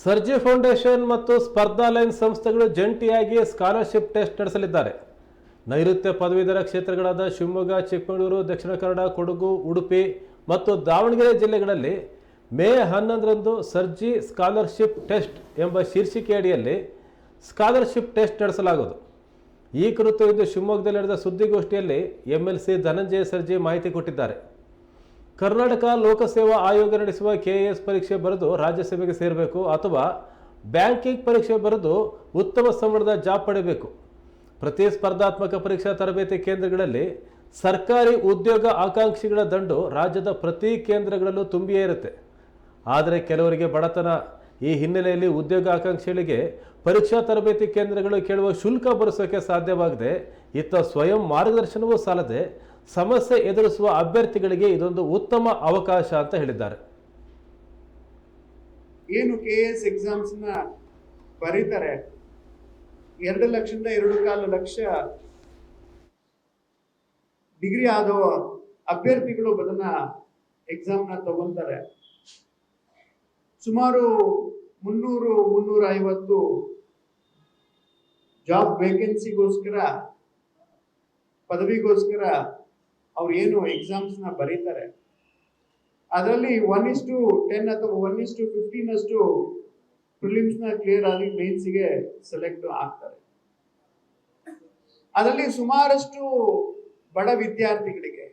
Sarji foundation ಮತ್ತು ಸ್ಪರ್ಧಾ line ಸಂಸ್ಥೆಗಳು ಜಂಟಿಯಾಗಿ ಸ್ಕಾಲರ್ಶಿಪ್ ಟೆಸ್ಟ್ ನಡೆಸಲಿದ್ದಾರೆ. ನೈಋತ್ಯ ಪದವೀಧರ ಕ್ಷೇತ್ರಗಳಾದ ಶಿವಮೊಗ್ಗ, ಚಿಕ್ಕಮಗಳೂರು, ದಕ್ಷಿಣ ಕನ್ನಡ, ಕೊಡಗು, ಉಡುಪಿ ಮತ್ತು ದಾವಣಗೆರೆ ಜಿಲ್ಲೆಗಳಲ್ಲಿ ಮೇ ಹನ್ನೊಂದರಂದು ಸರ್ಜಿ ಸ್ಕಾಲರ್ಶಿಪ್ ಟೆಸ್ಟ್ ಎಂಬ ಶೀರ್ಷಿಕೆಯಡಿಯಲ್ಲಿ ಸ್ಕಾಲರ್ಶಿಪ್ ಟೆಸ್ಟ್ ನಡೆಸಲಾಗುವುದು. ಈ ಕುರಿತು ಇಂದು ಶಿವಮೊಗ್ಗದಲ್ಲಿ ನಡೆದ ಸುದ್ದಿಗೋಷ್ಠಿಯಲ್ಲಿ M L C Dhananjaya Sarji ಮಾಹಿತಿ ಕೊಟ್ಟಿದ್ದಾರೆ. ಕರ್ನಾಟಕ ಲೋಕಸೇವಾ ಆಯೋಗ ನಡೆಸುವ ಕೆಎಎಸ್ ಪರೀಕ್ಷೆ ಬರೆದು ರಾಜ್ಯಸಭೆಗೆ ಸೇರಬೇಕು ಅಥವಾ ಬ್ಯಾಂಕಿಂಗ್ ಪರೀಕ್ಷೆ ಬರೆದು ಉತ್ತಮ ಸಂಬಳದ ಜಾಬ್ ಪಡೆಯಬೇಕು. ಪ್ರತಿ ಸ್ಪರ್ಧಾತ್ಮಕ ಪರೀಕ್ಷಾ ತರಬೇತಿ ಕೇಂದ್ರಗಳಲ್ಲಿ ಸರ್ಕಾರಿ ಉದ್ಯೋಗ ಆಕಾಂಕ್ಷಿಗಳ ದಂಡು ರಾಜ್ಯದ ಪ್ರತಿ ಕೇಂದ್ರಗಳಲ್ಲೂ ತುಂಬಿಯೇ ಇರುತ್ತೆ. ಆದರೆ ಕೆಲವರಿಗೆ ಬಡತನ, ಈ ಹಿನ್ನೆಲೆಯಲ್ಲಿ ಉದ್ಯೋಗ ಆಕಾಂಕ್ಷಿಗಳಿಗೆ ಪರೀಕ್ಷಾ ತರಬೇತಿ ಕೇಂದ್ರಗಳು ಕೇಳುವ ಶುಲ್ಕ ಭರಿಸೋಕೆ ಸಾಧ್ಯವಾಗದೆ, ಇತ್ತ ಸ್ವಯಂ ಮಾರ್ಗದರ್ಶನವೂ ಸಾಲದೆ ಸಮಸ್ಯೆ ಎದುರಿಸುವ ಅಭ್ಯರ್ಥಿಗಳಿಗೆ ಇದೊಂದು ಉತ್ತಮ ಅವಕಾಶ ಅಂತ ಹೇಳಿದ್ದಾರೆ. ಏನು ಕೆ ಎಸ್ ಎಕ್ಸಾಮ್ಸ್ನ ಬರೀತಾರೆ? ಎರಡು ಲಕ್ಷದಿಂದ ಎರಡು ಕಾಲು ಲಕ್ಷ ಡಿಗ್ರಿ ಆದ ಅಭ್ಯರ್ಥಿಗಳು ಅದನ್ನ ಎಕ್ಸಾಮ್ನ ತಗೊಂತಾರೆ. ಸುಮಾರು ಮುನ್ನೂರು, ಮುನ್ನೂರ ಐವತ್ತು ಜಾಬ್ ವೇಕೆನ್ಸಿಗೋಸ್ಕರ ಪದವಿಗೋಸ್ಕರ ಅವ್ರು ಏನು ಎಕ್ಸಾಮ್ಸ್ನ ಬರೀತಾರೆ. ಅದರಲ್ಲಿ ಒನ್ ಇಸ್ ಟು ಟೆನ್ ಅಥವಾ ಒನ್ ಇಸ್ ಟು ಫಿಫ್ಟೀನ್ ಅಷ್ಟು ಪ್ರಿಲಿಮ್ಸ್ನ ಕ್ಲಿಯರ್ ಆಗಿ ಮೇನ್ಸ್ಗೆ ಸೆಲೆಕ್ಟ್ ಆಗ್ತಾರೆ. ಅದರಲ್ಲಿ ಸುಮಾರಷ್ಟು ಬಡ ವಿದ್ಯಾರ್ಥಿಗಳಿಗೆ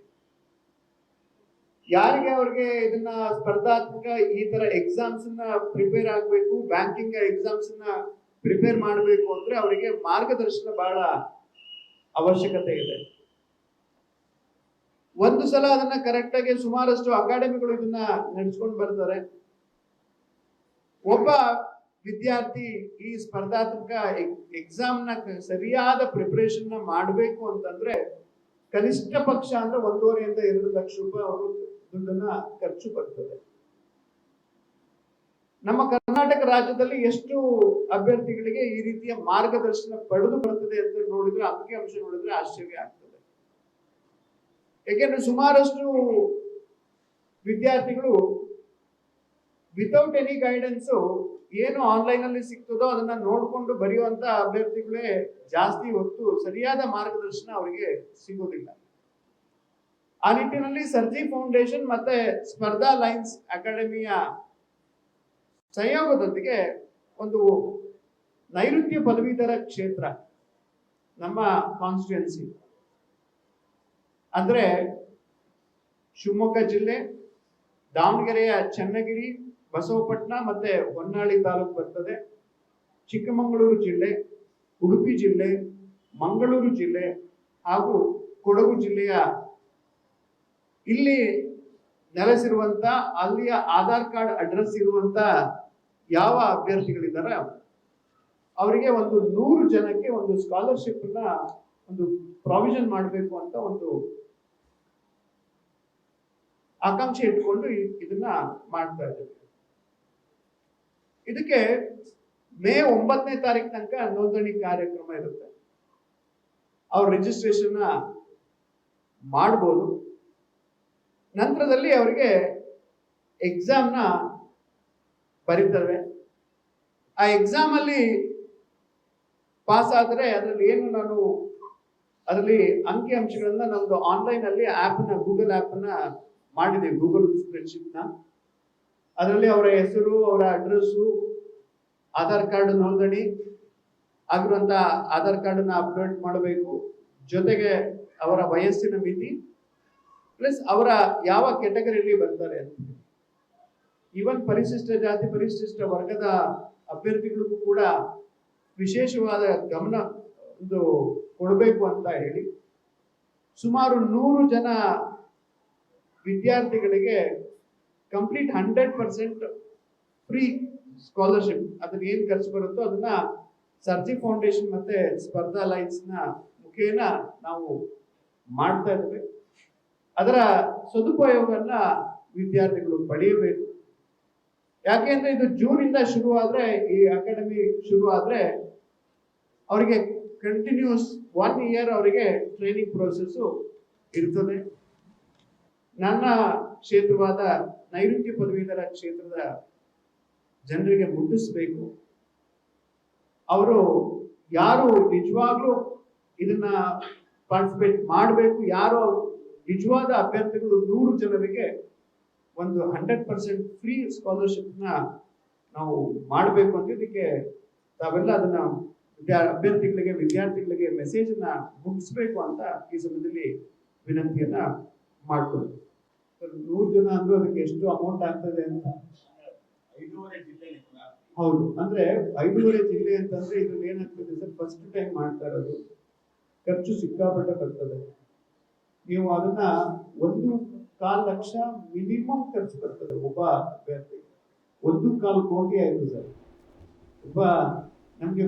ಯಾರಿಗೆ ಅವ್ರಿಗೆ ಇದನ್ನ ಸ್ಪರ್ಧಾತ್ಮಕ ಈ ತರ ಎಕ್ಸಾಮ್ಸ್ ಪ್ರಿಪೇರ್ ಆಗಬೇಕು ಬ್ಯಾಂಕಿಂಗ್ ಎಕ್ಸಾಮ್ಸ್ ಪ್ರಿಪೇರ್ ಮಾಡಬೇಕು ಅಂದ್ರೆ ಅವರಿಗೆ ಮಾರ್ಗದರ್ಶನ ಬಹಳ ಅವಶ್ಯಕತೆ ಇದೆ. ಒಂದು ಸಲ ಅದನ್ನ ಕರೆಕ್ಟ್ ಆಗಿ ಸುಮಾರಷ್ಟು ಅಕಾಡೆಮಿಗಳು ಇದನ್ನ ನಡೆಸ್ಕೊಂಡು ಬರ್ತಾರೆ. ಒಬ್ಬ ವಿದ್ಯಾರ್ಥಿ ಈ ಸ್ಪರ್ಧಾತ್ಮಕ ಎಕ್ಸಾಮ್ನ ಸರಿಯಾದ ಪ್ರಿಪರೇಷನ್ನ ಮಾಡಬೇಕು ಅಂತಂದ್ರೆ ಕನಿಷ್ಠ ಪಕ್ಷ ಅಂದ್ರೆ ಒಂದೂವರೆಯಿಂದ ಎರಡು ಲಕ್ಷ ರೂಪಾಯಿ ಅವರು ದುಡ್ಡನ್ನ ಖರ್ಚು ಬರ್ತದೆ ನಮ್ಮ ಕರ್ನಾಟಕ ರಾಜ್ಯದಲ್ಲಿ ಎಷ್ಟು ಅಭ್ಯರ್ಥಿಗಳಿಗೆ ಈ ರೀತಿಯ ಮಾರ್ಗದರ್ಶನ ಪಡೆದು ಬರ್ತದೆ ಅಂತ ನೋಡಿದ್ರೆ ಅಂಕಿ ಅಂಶ ನೋಡಿದ್ರೆ ಆಶ್ಚರ್ಯ ಆಗ್ತದೆ. ಯಾಕೆಂದ್ರೆ ಸುಮಾರಷ್ಟು ವಿದ್ಯಾರ್ಥಿಗಳು ವಿತೌಟ್ ಎನಿ ಗೈಡೆನ್ಸ್ ಏನು ಆನ್ಲೈನ್ ಅಲ್ಲಿ ಸಿಗ್ತದೋ ಅದನ್ನ ನೋಡಿಕೊಂಡು ಬರೆಯುವಂತ ಅಭ್ಯರ್ಥಿಗಳೇ ಜಾಸ್ತಿ ಹೊತ್ತು ಸರಿಯಾದ ಮಾರ್ಗದರ್ಶನ ಅವರಿಗೆ ಸಿಗೋದಿಲ್ಲ. ಆ ನಿಟ್ಟಿನಲ್ಲಿ ಸರ್ಜಿ ಫೌಂಡೇಶನ್ ಮತ್ತೆ ಸ್ಪರ್ಧಾ ಲೈನ್ಸ್ ಅಕಾಡೆಮಿಯ ಸಹಯೋಗದೊಂದಿಗೆ ಒಂದು ನೈಋತ್ಯ ಪದವೀಧರ ಕ್ಷೇತ್ರ ನಮ್ಮ ಕಾನ್ಸ್ಟಿಟ್ಯುಯೆನ್ಸಿ ಅಂದ್ರೆ ಶಿವಮೊಗ್ಗ ಜಿಲ್ಲೆ ದಾವಣಗೆರೆಯ ಚನ್ನಗಿರಿ, ಬಸವಪಟ್ಟಣ ಮತ್ತೆ ಹೊನ್ನಾಳಿ ತಾಲೂಕು ಬರ್ತದೆ. ಚಿಕ್ಕಮಗಳೂರು ಜಿಲ್ಲೆ, ಉಡುಪಿ ಜಿಲ್ಲೆ, ಮಂಗಳೂರು ಜಿಲ್ಲೆ ಹಾಗೂ ಕೊಡಗು ಜಿಲ್ಲೆಯ ಇಲ್ಲಿ ನೆಲೆಸಿರುವಂತ, ಅಲ್ಲಿಯ ಆಧಾರ್ ಕಾರ್ಡ್ ಅಡ್ರೆಸ್ ಇರುವಂತ ಯಾವ ಅಭ್ಯರ್ಥಿಗಳಿದ್ದಾರೆ? ಅವರಿಗೆ ಒಂದು ನೂರು ಜನಕ್ಕೆ ಒಂದು ಸ್ಕಾಲರ್ಶಿಪ್ ಒಂದು ಪ್ರಾವಿಷನ್ ಮಾಡಬೇಕು ಅಂತ ಒಂದು ಆಕಾಂಕ್ಷೆ ಇಟ್ಕೊಂಡು ಇದನ್ನ ಮಾಡ್ತಾ ಇದ್ದೀವಿ. ಇದಕ್ಕೆ ಮೇ ಒಂಬತ್ತನೇ ತಾರೀಕು ತನಕ ನೋಂದಣಿ ಕಾರ್ಯಕ್ರಮ ಇರುತ್ತೆ. ಅವ್ರ ರಿಜಿಸ್ಟ್ರೇಷನ್ ಮಾಡ್ಬೋದು. ನಂತರದಲ್ಲಿ ಅವರಿಗೆ ಎಕ್ಸಾಮ್ನ ಬರೀತವೆ. ಆ ಎಕ್ಸಾಮ್ ಅಲ್ಲಿ ಪಾಸ್ ಆದರೆ ಅದರಲ್ಲಿ ಏನು ನಾನು ಅದರಲ್ಲಿ ಅಂಕಿ ಅಂಶಗಳನ್ನ ನಮ್ದು ಆನ್ಲೈನ್ ಅಲ್ಲಿ ಆಪ್ನ ಗೂಗಲ್ ಆಪ್ನ ಮಾಡಿದೆ ಗೂಗಲ್ ಸ್ಪ್ರೆಡ್ಶೀಟ್ನ. ಅದರಲ್ಲಿ ಅವರ ಹೆಸರು, ಅವರ ಅಡ್ರೆಸ್ಸು, ಆಧಾರ್ ಕಾರ್ಡ್ ನೋಂದಣಿ ಆಗಿರುವಂಥ ಆಧಾರ್ ಕಾರ್ಡ್ನ ಅಪ್ಡೇಟ್ ಮಾಡಬೇಕು. ಜೊತೆಗೆ ಅವರ ವಯಸ್ಸಿನ ಮಿತಿ, ಪ್ಲಸ್ ಅವರ ಯಾವ ಕೆಟಗರಿಯಲ್ಲಿ ಬರ್ತಾರೆ ಅಂತ. ಈವನ್ ಪರಿಶಿಷ್ಟ ಜಾತಿ, ಪರಿಶಿಷ್ಟ ವರ್ಗದ ಅಭ್ಯರ್ಥಿಗಳಿಗೂ ಕೂಡ ವಿಶೇಷವಾದ ಗಮನ ಒಂದು ಕೊಡಬೇಕು ಅಂತ ಹೇಳಿ, ಸುಮಾರು ನೂರು ಜನ ವಿದ್ಯಾರ್ಥಿಗಳಿಗೆ complete hundred percent free scholarship, ಅದನ್ನ ಏನು ಖರ್ಚು ಬರುತ್ತೋ ಅದನ್ನ ಸರ್ಜಿ ಫೌಂಡೇಶನ್ ಮತ್ತೆ ಸ್ಪರ್ಧಾ ಲೈನ್ಸ್ನ ಮುಖೇನ ನಾವು ಮಾಡ್ತಾ ಇದ್ದೇವೆ ಅದರ ಸದುಪಯೋಗವನ್ನ ವಿದ್ಯಾರ್ಥಿಗಳು ಪಡೆಯಬೇಕು. ಯಾಕೆಂದ್ರೆ ಇದು ಜೂನ್ ಇಂದ ಶುರು ಆದ್ರೆ ಈ ಅಕಾಡೆಮಿ ಶುರು ಆದ್ರೆ ಅವರಿಗೆ ಕಂಟಿನ್ಯೂಸ್ ಒನ್ ಇಯರ್ ಅವರಿಗೆ ಟ್ರೈನಿಂಗ್ ಪ್ರೋಸೆಸ್ ಇರ್ತದೆ. ನನ್ನ ಕ್ಷೇತ್ರವಾದ ನೈಋತ್ಯ ಪದವೀಧರ ಕ್ಷೇತ್ರದ ಜನರಿಗೆ ಮುಟ್ಟಿಸ್ಬೇಕು. ಅವರು ಯಾರು ನಿಜವಾಗ್ಲೂ ಇದನ್ನ ಪಾರ್ಟಿಸಿಪೇಟ್ ಮಾಡಬೇಕು, ಯಾರು ನಿಜವಾದ ಅಭ್ಯರ್ಥಿಗಳು ನೂರು ಜನರಿಗೆ ಒಂದು ಹಂಡ್ರೆಡ್ ಪರ್ಸೆಂಟ್ ಫ್ರೀ ಸ್ಕಾಲರ್ಶಿಪ್ನ ನಾವು ಮಾಡಬೇಕು ಅಂತ ಇದಕ್ಕೆ ತಾವೆಲ್ಲ ಅದನ್ನ ಅಭ್ಯರ್ಥಿಗಳಿಗೆ, ವಿದ್ಯಾರ್ಥಿಗಳಿಗೆ ಮೆಸೇಜನ್ನ ಮುಗಿಸ್ಬೇಕು ಅಂತ ಈ ಸಮಯದಲ್ಲಿ ವಿನಂತಿಯನ್ನ ಮಾಡ್ಕೊಳ್ಳಿ ನೂರು ಜನ ಅಂದ್ರೆ ಅದಕ್ಕೆ ಎಷ್ಟು ಅಮೌಂಟ್ ಆಗ್ತದೆ ಅಂತ. ಹೌದು. ಅಂದ್ರೆ ಐದೂವರೆ ಜಿಲ್ಲೆ ಅಂತಂದ್ರೆ ಇದ್ರಲ್ಲಿ ಏನಾಗ್ತದೆ ಸರ್? ಫಸ್ಟ್ ಟೈಮ್ ಮಾಡ್ತಾ ಇರೋದು. ಖರ್ಚು ಸಿಕ್ಕಾಪಟ್ಟೆ ಬರ್ತದೆ. ನೀವು ಅದನ್ನ ಒಂದು ಕಾಲ್ ಲಕ್ಷ ಮಿನಿಮಮ್ ಖರ್ಚು ಬರ್ತದೆ ಒಬ್ಬ ಅಭ್ಯರ್ಥಿ ಒಂದು ಕಾಲು ಕೋಟಿ ಆಯ್ತು ಸರ್. ಒಬ್ಬ ನಮ್ಗೆ